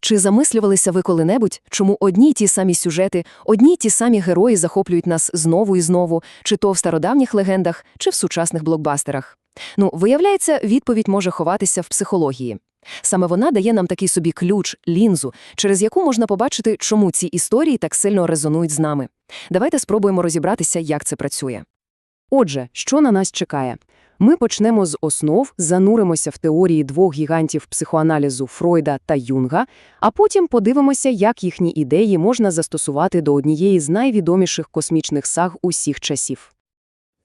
Чи замислювалися ви коли-небудь, чому одні й ті самі сюжети, одні й ті самі герої захоплюють нас знову і знову, чи то в стародавніх легендах, чи в сучасних блокбастерах? Ну, виявляється, відповідь може ховатися в психології. Саме вона дає нам такий собі ключ, лінзу, через яку можна побачити, чому ці історії так сильно резонують з нами. Давайте спробуємо розібратися, як це працює. Отже, що на нас чекає? Ми почнемо з основ, зануримося в теорії двох гігантів психоаналізу Фройда та Юнга, а потім подивимося, як їхні ідеї можна застосувати до однієї з найвідоміших космічних саг усіх часів.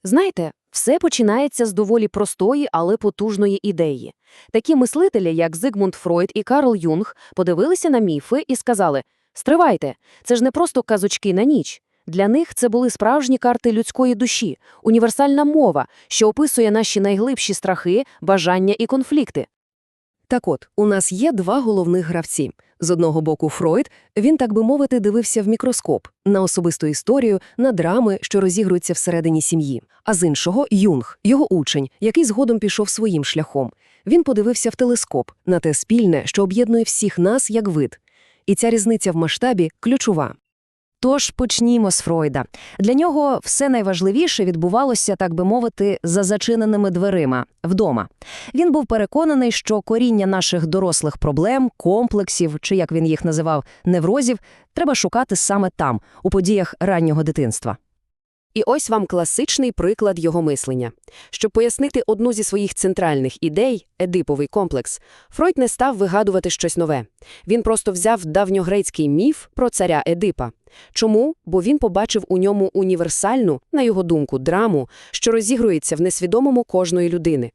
Знаєте, все починається з доволі простої, але потужної ідеї. Такі мислителі, як Зигмунд Фройд і Карл Юнг, подивилися на міфи і сказали «Стривайте, це ж не просто казочки на ніч. Для них це були справжні карти людської душі, універсальна мова, що описує наші найглибші страхи, бажання і конфлікти. Так от, у нас є два головних гравці. З одного боку, Фройд, він, так би мовити, дивився в мікроскоп на особисту історію, на драми, що розігруються всередині сім'ї. А з іншого Юнг, його учень, який згодом пішов своїм шляхом. Він подивився в телескоп на те спільне, що об'єднує всіх нас як вид. І ця різниця в масштабі ключова. Тож почнімо з Фройда. Для нього все найважливіше відбувалося, так би мовити, за зачиненими дверима вдома. Він був переконаний, що коріння наших дорослих проблем, комплексів, чи як він їх називав, неврозів, треба шукати саме там, у подіях раннього дитинства. І ось вам класичний приклад його мислення. Щоб пояснити одну зі своїх центральних ідей – едиповий комплекс, Фройд не став вигадувати щось нове. Він просто взяв давньогрецький міф про царя Едипа. Чому? Бо він побачив у ньому універсальну, на його думку, драму, що розігрується в несвідомому кожної людини.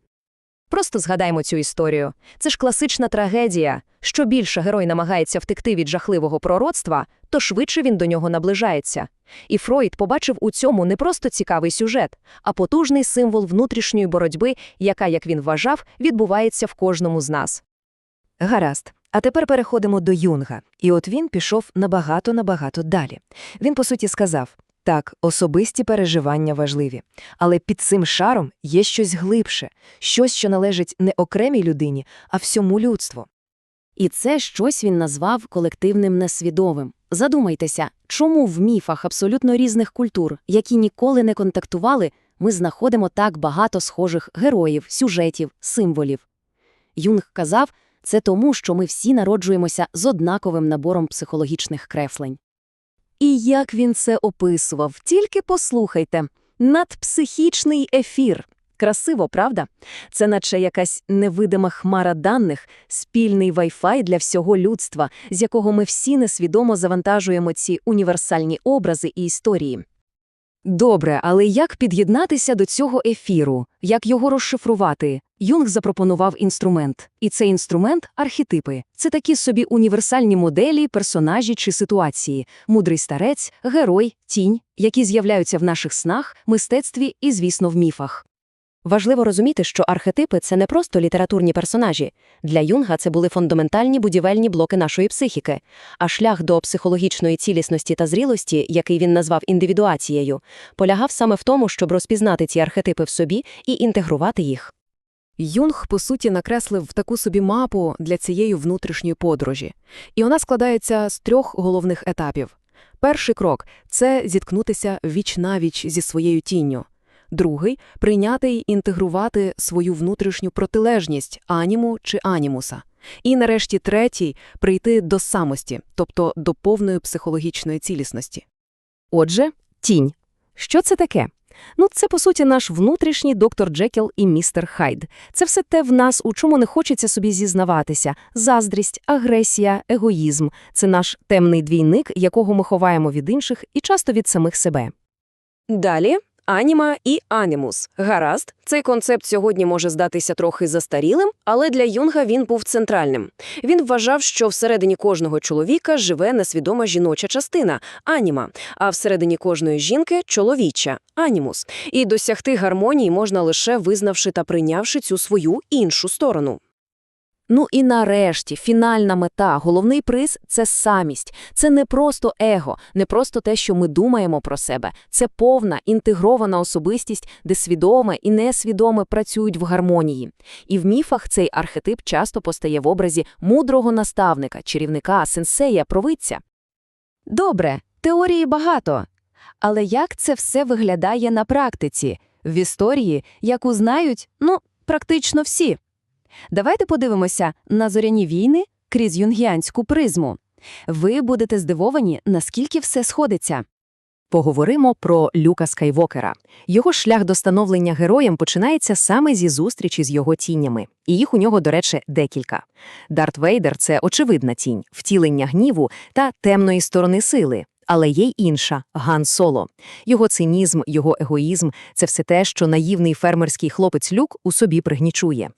Просто згадаймо цю історію. Це ж класична трагедія. Що більше герой намагається втекти від жахливого пророцтва, то швидше він до нього наближається. І Фройд побачив у цьому не просто цікавий сюжет, а потужний символ внутрішньої боротьби, яка, як він вважав, відбувається в кожному з нас. Гаразд. А тепер переходимо до Юнга. І от він пішов набагато-набагато далі. Він, по суті, сказав, так, особисті переживання важливі, але під цим шаром є щось глибше, щось, що належить не окремій людині, а всьому людству. І це щось він назвав колективним несвідомим. Задумайтеся, чому в міфах абсолютно різних культур, які ніколи не контактували, ми знаходимо так багато схожих героїв, сюжетів, символів. Юнг казав, це тому, що ми всі народжуємося з однаковим набором психологічних креслень. І як він це описував, тільки послухайте. Надпсихічний ефір. Красиво, правда? Це наче якась невидима хмара даних, спільний Wi-Fi для всього людства, з якого ми всі несвідомо завантажуємо ці універсальні образи і історії. Добре, але як під'єднатися до цього ефіру? Як його розшифрувати? Юнг запропонував інструмент. І цей інструмент – архетипи. Це такі собі універсальні моделі, персонажі чи ситуації. Мудрий старець, герой, тінь, які з'являються в наших снах, мистецтві і, звісно, в міфах. Важливо розуміти, що архетипи – це не просто літературні персонажі. Для Юнга це були фундаментальні будівельні блоки нашої психіки. А шлях до психологічної цілісності та зрілості, який він назвав індивідуацією, полягав саме в тому, щоб розпізнати ці архетипи в собі і інтегрувати їх. Юнг, по суті, накреслив таку собі мапу для цієї внутрішньої подорожі. І вона складається з трьох головних етапів. Перший крок – це зіткнутися віч-навіч зі своєю тінню. Другий – прийняти й інтегрувати свою внутрішню протилежність аніму чи анімуса. І нарешті третій – прийти до самості, тобто до повної психологічної цілісності. Отже, тінь. Що це таке? Ну, це, по суті, наш внутрішній доктор Джекіл і містер Хайд. Це все те в нас, у чому не хочеться собі зізнаватися. Заздрість, агресія, егоїзм – це наш темний двійник, якого ми ховаємо від інших і часто від самих себе. Далі аніма і анімус. Гаразд, цей концепт сьогодні може здатися трохи застарілим, але для Юнга він був центральним. Він вважав, що всередині кожного чоловіка живе несвідома жіноча частина аніма, а всередині кожної жінки чоловіча анімус. І досягти гармонії можна лише визнавши та прийнявши цю свою іншу сторону. Ну і нарешті, фінальна мета, головний приз – це самість. Це не просто его, не просто те, що ми думаємо про себе. Це повна, інтегрована особистість, де свідоме і несвідоме працюють в гармонії. І в міфах цей архетип часто постає в образі мудрого наставника, чарівника, сенсея, провидця. Добре, теорії багато. Але як це все виглядає на практиці, в історії, яку знають, ну, практично всі? Давайте подивимося на зоряні війни крізь юнгіанську призму. Ви будете здивовані, наскільки все сходиться. Поговоримо про Люка Скайвокера. Його шлях до становлення героєм починається саме зі зустрічі з його тінями. І їх у нього, до речі, декілька. Дарт Вейдер – це очевидна тінь, втілення гніву та темної сторони сили. Але є й інша – Ган Соло. Його цинізм, його егоїзм – це все те, що наївний фермерський хлопець Люк у собі пригнічує.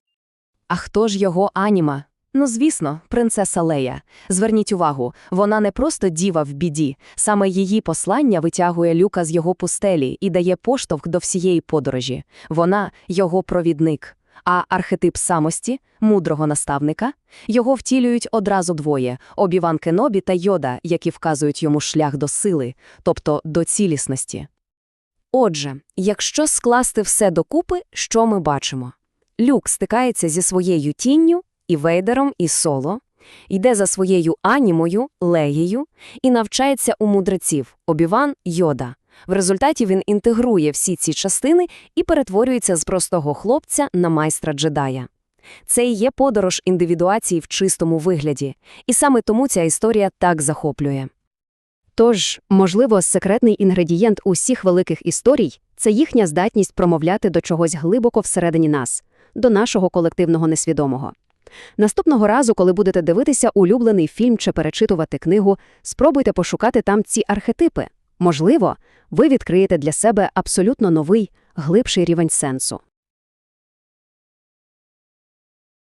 А хто ж його аніма? Ну, звісно, принцеса Лея. Зверніть увагу, вона не просто діва в біді. Саме її послання витягує люка з його пустелі і дає поштовх до всієї подорожі. Вона – його провідник. А архетип самості, мудрого наставника, його втілюють одразу двоє – Обіван Кенобі та Йода, які вказують йому шлях до сили, тобто до цілісності. Отже, якщо скласти все докупи, що ми бачимо? Люк стикається зі своєю тінню, і Вейдером, і Соло, йде за своєю анімою, Леєю, і навчається у мудреців Обіван Йода. В результаті він інтегрує всі ці частини і перетворюється з простого хлопця на майстра джедая. Це і є подорож індивідуації в чистому вигляді, і саме тому ця історія так захоплює. Тож, можливо, секретний інгредієнт усіх великих історій це їхня здатність промовляти до чогось глибоко всередині нас, до нашого колективного несвідомого. Наступного разу, коли будете дивитися улюблений фільм чи перечитувати книгу, спробуйте пошукати там ці архетипи. Можливо, ви відкриєте для себе абсолютно новий, глибший рівень сенсу.